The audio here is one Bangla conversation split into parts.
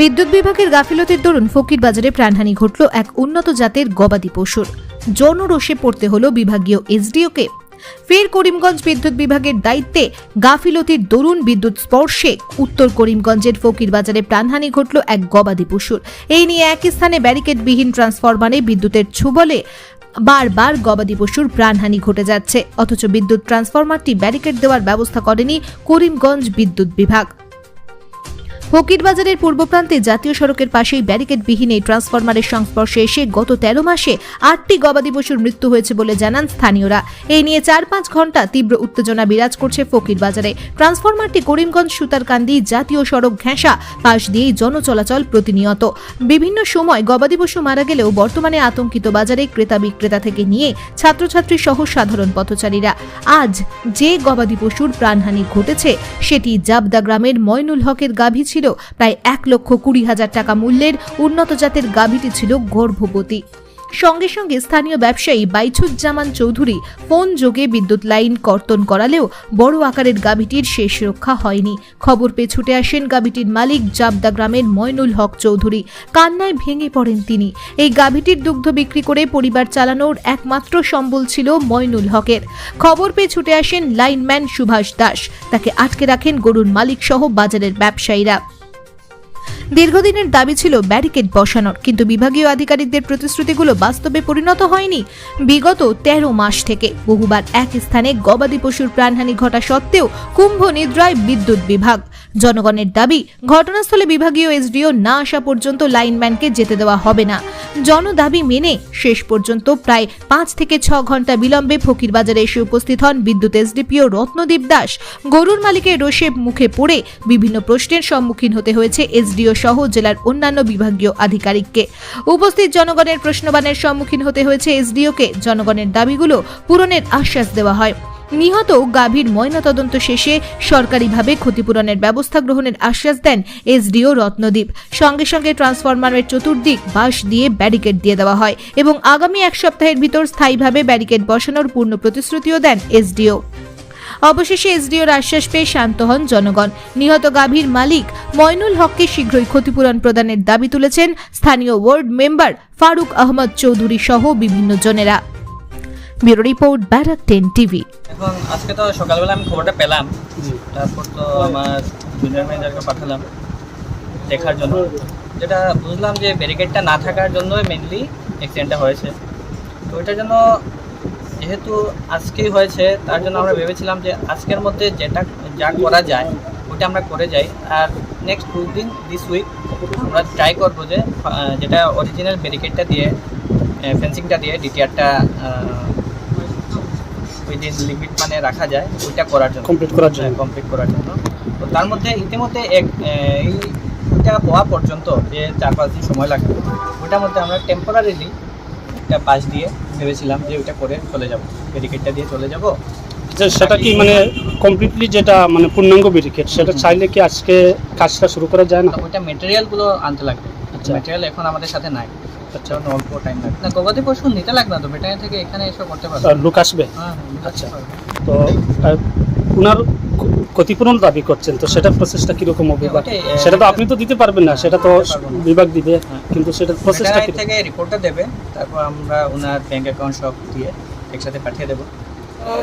বিদ্যুৎ বিভাগের গাফিলতির দরুন ফকির বাজারে প্রাণহানি ঘটল এক উন্নত জাতের গবাদি পশুর। জনরোষে পড়তে হলো বিভাগীয় এসডিওকে। ফের করিমগঞ্জ বিদ্যুৎ বিভাগের দায়িত্বে গাফিলতির দরুন বিদ্যুৎ স্পর্শে উত্তর করিমগঞ্জের ফকির বাজারে প্রাণহানি ঘটল এক গবাদি পশুর। এই নিয়ে একই স্থানে ব্যারিকেডবিহীন ট্রান্সফরমারে বিদ্যুতের ছুবলে বারবার গবাদি পশুর প্রাণহানি ঘটে যাচ্ছে। অথচ বিদ্যুৎ ট্রান্সফরমারটি ব্যারিকেড দেওয়ার ব্যবস্থা করেনি করিমগঞ্জ বিদ্যুৎ বিভাগ। ফকিরবাজারের পূর্ব প্রান্তে জাতীয় সড়কের পাশেই ব্যারিকেডবিহীন এই ট্রান্সফরমারের সংস্পর্শে এসে গত তেরো মাসে আটটি গবাদি পশুর মৃত্যু হয়েছে বলে জানান স্থানীয়রা। এই নিয়ে চার পাঁচ ঘণ্টা তীব্র উত্তেজনা বিরাজ করছে ফকিরবাজারে। ট্রান্সফরমারটি করিমগঞ্জ, সুতারকান্দি জাতীয় সড়ক ঘেঁষা পাশ দিয়েই জনচলাচল প্রতিনিয়ত। বিভিন্ন সময় গবাদি পশু মারা গেলেও বর্তমানে আতঙ্কিত বাজারে ক্রেতা বিক্রেতা থেকে নিয়ে ছাত্রছাত্রী সহ সাধারণ পথচারীরা। আজ যে গবাদি পশুর প্রাণহানি ঘটেছে, সেটি জাবদা গ্রামের ময়নুল হকের গাভী ছিল। প্রায় এক লক্ষ কুড়ি হাজার টাকা মূল্যের উন্নত জাতের গাভীটি ছিল গর্ভবতী। সঙ্গে সঙ্গে স্থানীয় ব্যবসায়ী বাইছুজ্জামান চৌধুরী ফোন যোগে বিদ্যুৎ লাইন কর্তন করালেও বড় আকারের গাভীটির শেষ রক্ষা হয়নি। খবর পেয়ে ছুটে আসেন গাভীটির মালিক জাবদা গ্রামের ময়নুল হক চৌধুরী। কান্নায় ভেঙে পড়েন তিনি। এই গাভীটির দুগ্ধ বিক্রি করে পরিবার চালানোর একমাত্র সম্বল ছিল ময়নুল হকের। খবর পেয়ে ছুটে আসেন লাইনম্যান সুভাষ দাস। তাকে আটকে রাখেন গরুর মালিক সহ বাজারের ব্যবসায়ীরা। দীর্ঘদিনের দাবি ছিল ব্যারিকেড বসানোর, কিন্তু বিভাগীয় আধিকারিকদের প্রতিশ্রুতিগুলো বাস্তবে পরিণত হয়নি। বিগত তেরো মাস থেকে বহুবার এক স্থানে গবাদি পশুর প্রাণহানি ঘটা সত্ত্বেও কুম্ভ নিদ্রায় বিদ্যুৎ বিভাগ। জনগণের দাবি, ঘটনাস্থলে বিভাগীয় এসডিও না আসা পর্যন্ত লাইনম্যানকে যেতে দেওয়া হবে না। জনদাবি মেনে শেষ পর্যন্ত প্রায় পাঁচ থেকে ছ ঘণ্টা বিলম্বে ফকিরবাজারে এসে উপস্থিত হন বিদ্যুৎ এসডিপিও রত্নদীপ দাস। গরুর মালিকের রোষে মুখে পড়ে বিভিন্ন প্রশ্নের সম্মুখীন হতে হয়েছে এসডিও সহ জেলার অন্যান্য বিভাগীয় আধিকারিককে। উপস্থিত জনগণের প্রশ্নবানের সম্মুখীন হতে হয়েছে এসডিওকে। জনগণের দাবিগুলো পূরণের আশ্বাস দেওয়া হয়। নিহত গাভীর ময়নাতদন্ত শেষে সরকারিভাবে ক্ষতিপূরণের ব্যবস্থা গ্রহণের আশ্বাস দেন এসডিও রত্নদ্বীপ সঙ্গে সঙ্গে ট্রান্সফরমারের চতুর্দিক বাঁশ দিয়ে ব্যারিকেড দিয়ে দেওয়া হয় এবং আগামী এক সপ্তাহের ভিতর স্থায়ীভাবে ব্যারিকেড বসানোর পূর্ণ প্রতিশ্রুতিও দেন এসডিও। অবশেষে এসডিওর আশ্বাস পেয়ে শান্ত হন জনগণ। নিহত গাভীর মালিক ময়নুল হককে শীঘ্রই ক্ষতিপূরণ প্রদানের দাবি তুলেছেন স্থানীয় ওয়ার্ড মেম্বার ফারুক আহমদ চৌধুরী সহ বিভিন্ন জনেরা। Bureau report Barak ten TV. এখন আজকে তো সকালবেলা আমি খবরটা পেলাম। তারপর তো আমার জুনিয়র ম্যানেজারকে পাঠালাম দেখার জন্য। যেটা বুঝলাম যে ব্যারিকেডটা না থাকার জন্যই মেনলি অ্যাক্সিডেন্টটা হয়েছে। তো ওইটার জন্য যেহেতু আজকেই হয়েছে তার জন্য আমরা ভেবেছিলাম যে আজকের মধ্যে যেটা যা করা যায় ওটা আমরা করে যাই। আর নেক্সট টু দিন দিস উইক আমরা ট্রাই করব যে যেটা অরিজিনাল ব্যারিকেডটা দিয়ে ফেন্সিংটা দিয়ে ডিটিআরটা যে লিমিট মানে রাখা যায় ওইটা করার জন্য। কমপ্লিট করার জন্য। কমপ্লিট করার জন্য। তো তার মধ্যে ইতিমধ্যে এক এই ওইটা হওয়া পর্যন্ত যে চার পাঁচ দিন সময় লাগবে ওইটার মধ্যে আমরা টেম্পোরারিলি একটা পাশ দিয়ে ভেবেছিলাম যে ওইটা করে চলে যাব। ব্যারিকেডটা দিয়ে চলে যাব। সেটা কি মানে কমপ্লিটলি যেটা মানে পূর্ণাঙ্গ ব্যারিকেড সেটা চাইলে কি আজকে কাজটা শুরু করা যায় না? ওইটা মেটেরিয়ালগুলো আনতে লাগবে। আচ্ছা। মেটেরিয়াল এখন আমাদের সাথে নাই। আচ্ছা। অল্প টাইম লাগবে। না গবাদি পশু নিতে লাগবে না তো ব্যাটারি থেকে এখানে এসে করতে পারবে। লোক আসবে? হ্যাঁ আচ্ছা। তো ওনার ক্ষতিপূরণ দাবি করছেন তো সেটা প্রসেসটা কীরকম হবে বা সেটা তো আপনি তো দিতে পারবেন না সেটা তো। বিভাগ দিবে হ্যাঁ। কিন্তু সেটা প্রসেসটা থেকে রিপোর্টটা দেবে তারপর আমরা ওনার ব্যাংক অ্যাকাউন্ট সব দিয়ে একসাথে পাঠিয়ে দেবো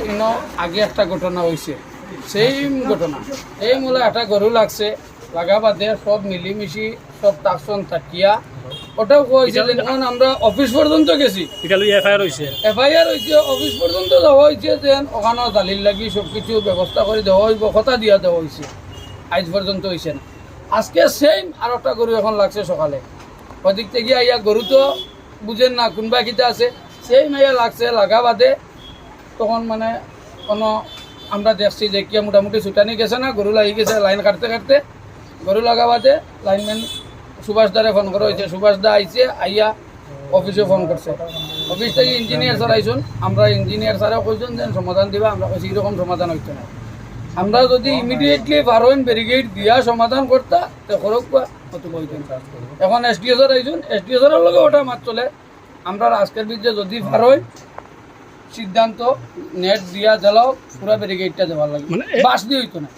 ইনো আগে একটা ঘটনা হয়েছে সেম ঘটনা এই মূলে একটা গরু লাগছে লাগা বাদে সব মিলিমিশি সব তাকসন থাকিয়া ওটাও যে যখন আমরা অফিস পর্যন্ত গেছি। এটা লই এফআইআর হইছে। এফআইআর হয়েছে অফিস পর্যন্ত যাওয়া হয়েছে যে ওখানে দালিল লাগি সব কিছু ব্যবস্থা করে দেওয়া হইব কথা দিয়া দেওয়া হয়েছে আজ পর্যন্ত হয়েছে না। আজকে সেম আর একটা গরু এখন লাগছে সকালে। ওদিক থেকে আইয়া গরু তো বুঝেন না কোনবা কিতা আছে। সেম আইয়া লাগছে লাগা বাদে। তখন মানে কোনো আমরা দেখছি যে কি মোটামুটি ছুটানি গেছে না গরু লাগি গেছে লাইন কাটতে কাটতে। গরু লাগা বাদে লাইনম্যান সুভাষ দারে ফোন করা হয়েছে। সুভাষ দা আইছে আইয়া অফিসে ফোন করছে। অফিস থেকে ইঞ্জিনিয়ার স্যার আইসুন আমরা ইঞ্জিনিয়ার স্যারও কইছেন যে সমাধান দিবা। আমরা কইছি এরকম সমাধান হইতে না। আমরা যদি ইমিডিয়েটলি পারোইন ব্যারিকেড দিয়া সমাধান করতা তো করক বা অত কইতেন এখন এসডিও স্যার আইসুন এসডিও স্যারের লগে ওটা মাত চলে। আমরা আজকের বিদ্যে যদি পারোই সিদ্ধান্ত নেট দিয়া জ্বালাও পুরা ব্যারিকেডটা দেওয়ার লাগে মানে বাস দিয়ে হইতো না।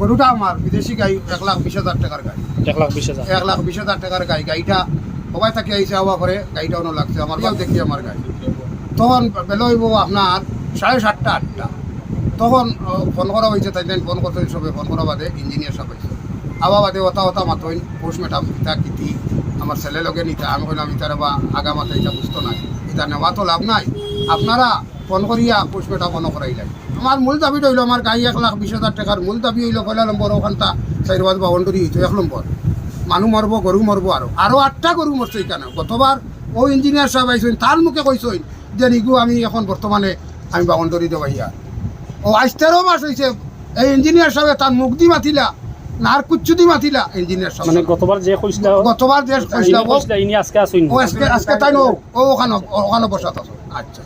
গরুটা আমার বিদেশি গাই এক লাখ বিশ হাজার টাকার গাই। এক লাখ বিশ হাজার। এক লাখ বিশ হাজার টাকার গাই। গাইটা সবাই থাকি আইসে হওয়া করে গাইটা অন্য লাগছে। আমার গাও দেখি আমার গাই। তখন বেলা হইব আপনার সাড়ে সাতটা আটটা। তখন ফোন করা হয়েছে তাই ফোন করতে সবে ফোন করা বাদে ইঞ্জিনিয়ার সব হয়েছে। আবার বাদে ওতা ওতা মাতইন পোস্ট মেটাম ইতা কিতি আমার ছেলে লগে নিতা। আমি কইলাম ইতার বা আগা মাথা ইটা বুঝতো নাই। ইতা নেওয়া তো লাভ নাই। আপনারা ফোন করিয়া পোস্ট মেটা মনে করাইলাই আমার মূল দাবি হইল আমার গাই এক লাখ বিশ হাজার টাকার মূল দাবি হইল পয়লা নম্বর ওখানটা চাইরবাদ বাউন্ডারি হইতো এক নম্বর মানুহ মরব গরু মরব আরও। আরও আটটা গরু মরছে এখানে গতবার ও ইঞ্জিনিয়ার সাহেব আইসইন তার মুখে কইসইন যে নিগু আমি এখন বর্তমানে আমি বাউন্ডারি দেবাইয়া ও আজ তেরো মাস হয়েছে এই ইঞ্জিনিয়ার সাহেব তার মুখ দি মাতিলা না আর কুচ্ছু দি মাতিলা ইঞ্জিনিয়ার সাহেব। মানে গতবার যে কইছিল গতবার যে কইছিল ও আজকে আজকে তাই নো ও ওখানে ওখানে বসাত আচ্ছা।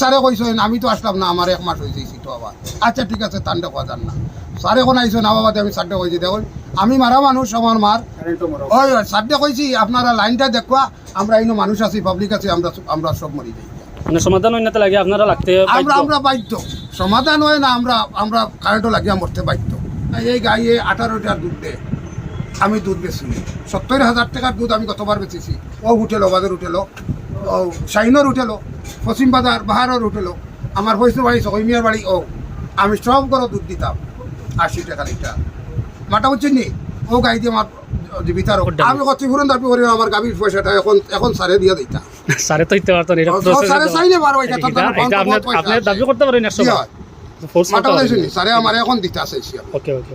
স্যারে কইছেন আমি তো আসলাম না আমার এক মাস হয়েছে তো আবার। আচ্ছা ঠিক আছে তান্ডে কথা যান না। স্যারে কোন আইসেন আবার বাদে আমি সাড্ডে কইছি দেখুন আমি মারা মানুষ আমার মার। ওই ওই সাড্ডে কইছি আপনারা লাইনটা দেখবা আমরা ইনো মানুষ আছি পাবলিক আছি আমরা আমরা সব মরি যাই মানে সমাধান হইনাতে লাগে আপনারা লাগতে আমরা। আমরা বাধ্য। সমাধান হয় না আমরা আমরা কারেন্টও লাগিয়া মরতে বাধ্য। এই গাইয়ে আঠারোটার দুধ দেয় আমি দুধ বেছি সত্তর হাজার টাকার দুধ আমি গতবার বেচেছি। ও উঠেলো বাজার উঠেলো ও শাহিনোর উঠেলো পশ্চিম বাজার বাহারের উঠেলো আমার পয়সা বাড়ি সকমিয়ার বাড়ি ও আমি সব করে দুধ দিতাম আশি টাকা লিটার মাটা বুঝছেন নি? ও গাই দিয়ে আমার জীবিতার আমি ক্ষতিপূরণ দাবি করি আমার গাভীর পয়সাটা এখন এখন সারে দিয়ে দিতাম সারে তো দিতে পারতো সারে চাইলে এটা আপনি। দাবি করতে পারেন মাটা বুঝছেন সারে আমার এখন দিতে আসে ওকে ওকে